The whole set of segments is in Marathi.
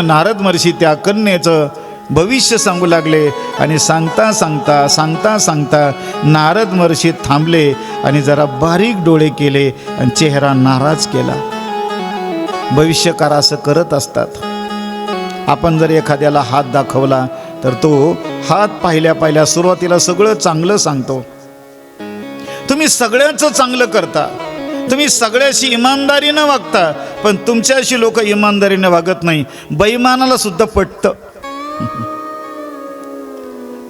नारद महर्षी त्या कन्येचं भविष्य सांगू लागले आणि सांगता सांगता सांगता सांगता नारद महर्षी थांबले आणि जरा बारीक डोळे केले आणि चेहरा नाराज केला. भविष्यकार असं करत असतात. आपण जर एखाद्याला हात दाखवला तर तो हात पाहिल्या पाहिल्या सुरुवातीला सगळं चांगलं सांगतो. तुम्ही सगळ्याचं चांगलं करता. तुम्ही सगळ्याशी इमानदारीनं वागता पण तुमच्याशी लोक इमानदारीने वागत नाही. बैमानाला सुद्धा पटतं.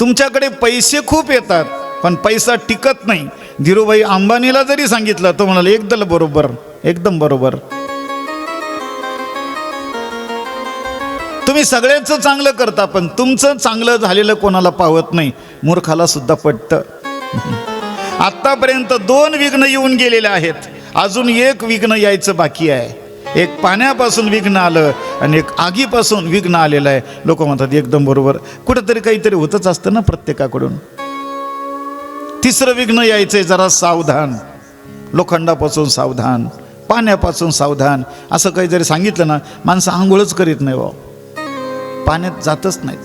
तुमच्याकडे पैसे खूप येतात पण पैसा टिकत नाही. धीरूभाई अंबानीला जरी सांगितलं तो म्हणाल एकदम बरोबर एकदम बरोबर. तुम्ही सगळ्याचं चांगलं करता पण तुमचं चांगलं झालेलं कोणाला पावत नाही मूर्खाला सुद्धा पटतं. आतापर्यंत दोन विघ्न येऊन गेलेले आहेत. अजून एक विघ्न यायचं बाकी आहे. एक पाण्यापासून विघ्न आलं आणि एक आगीपासून विघ्न आलेलं आहे. लोक म्हणतात एकदम बरोबर. कुठंतरी काहीतरी होतच असतं ना प्रत्येकाकडून. तिसरं विघ्न यायचंय जरा सावधान. लोखंडापासून सावधान पाण्यापासून सावधान. असं काही जरी सांगितलं ना माणसं आंघोळच करीत नाही वा पाण्यात जातच नाहीत.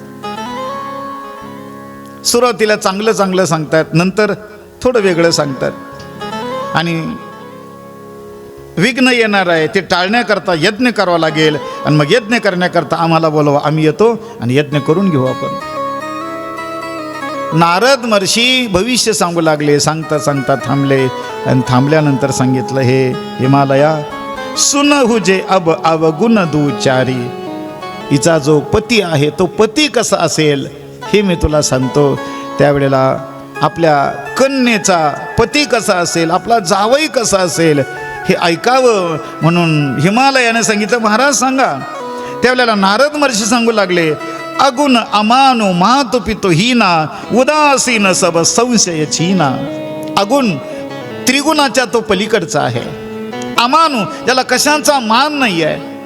सुरुवातीला चांगलं चांगलं सांगतात नंतर थोडं वेगळं सांगतात. आणि विघ्न येणार आहे. ते टाळण्याकरता यज्ञ करावा लागेल. आणि मग यज्ञ करण्याकरता आम्हाला बोलवा आम्ही येतो आणि यज्ञ करून घेऊ आपण. नारद महर्षी भविष्य सांगू लागले. सांगता सांगता थांबले. आणि थांबल्यानंतर सांगितलं हे हिमालया सुन हुजे अब अवगुण दुचारी. हिचा जो पती आहे तो पती कसा असेल हे मी तुला सांगतो. त्यावेळेला आपल्या कन्येचा पती कसा असेल आपला जावई कसा असेल हे ऐकावं म्हणून हिमालयाने सांगितलं महाराज सांगा. त्यावेळेला नारद महर्षी सांगू लागले अगुण अमानु मातो पितो हिना उदासीन सब संशय छीना. अगुण त्रिगुणाच्या तो पलीकडचा आहे. अमानू ज्याला कशाचा मान नाही आहे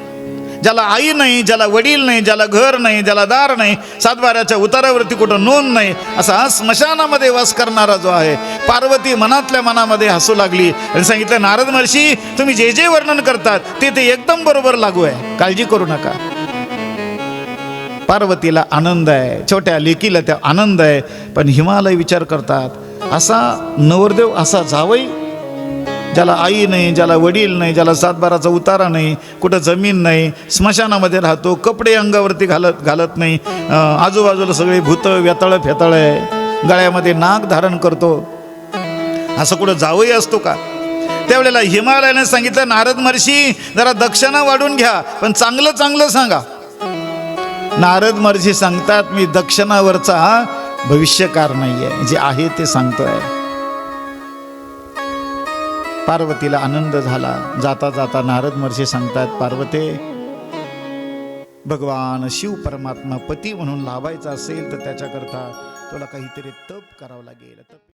ज्याला आई नाही ज्याला वडील नाही ज्याला घर नाही ज्याला दार नाही सातबाऱ्याच्या उतारावरती कुठं नोंद नाही असा स्मशानामध्ये वास करणारा जो आहे पार्वती मनातल्या मनामध्ये हसू लागली आणि सांगितलं नारद महर्षी तुम्ही जे जे वर्णन करतात ते ते एकदम बरोबर लागू आहे काळजी करू नका. पार्वतीला आनंद आहे छोट्या लेकीला त्या आनंद आहे पण हिमालय विचार करतात असा नवरदेव असा जावई ज्याला आई नाही ज्याला वडील नाही ज्याला सातबाराचा उतारा नाही कुठं जमीन नाही स्मशानामध्ये राहतो कपडे अंगावरती घालत घालत नाही आजूबाजूला सगळे भूतं व्यतळ फेतळ आहे गळ्यामध्ये नाक धारण करतो. असं कुठं जावंही असतो का? त्यावेळेला हिमालयाने सांगितलं नारद महर्षी जरा दक्षिणा वाढून घ्या पण चांगलं चांगलं सांगा. नारद महर्षी सांगतात मी दक्षिणावरचा भविष्यकार नाहीये जे आहे ते सांगतोय. पार्वतीला आनंद झाला. जाता जाता नारद महर्षी सांगतात पार्वते भगवान शिव परमात्मा पती म्हणून लाभायचा असेल तर त्याच्याकरता तुला काहीतरी तप करावं लागेल. तप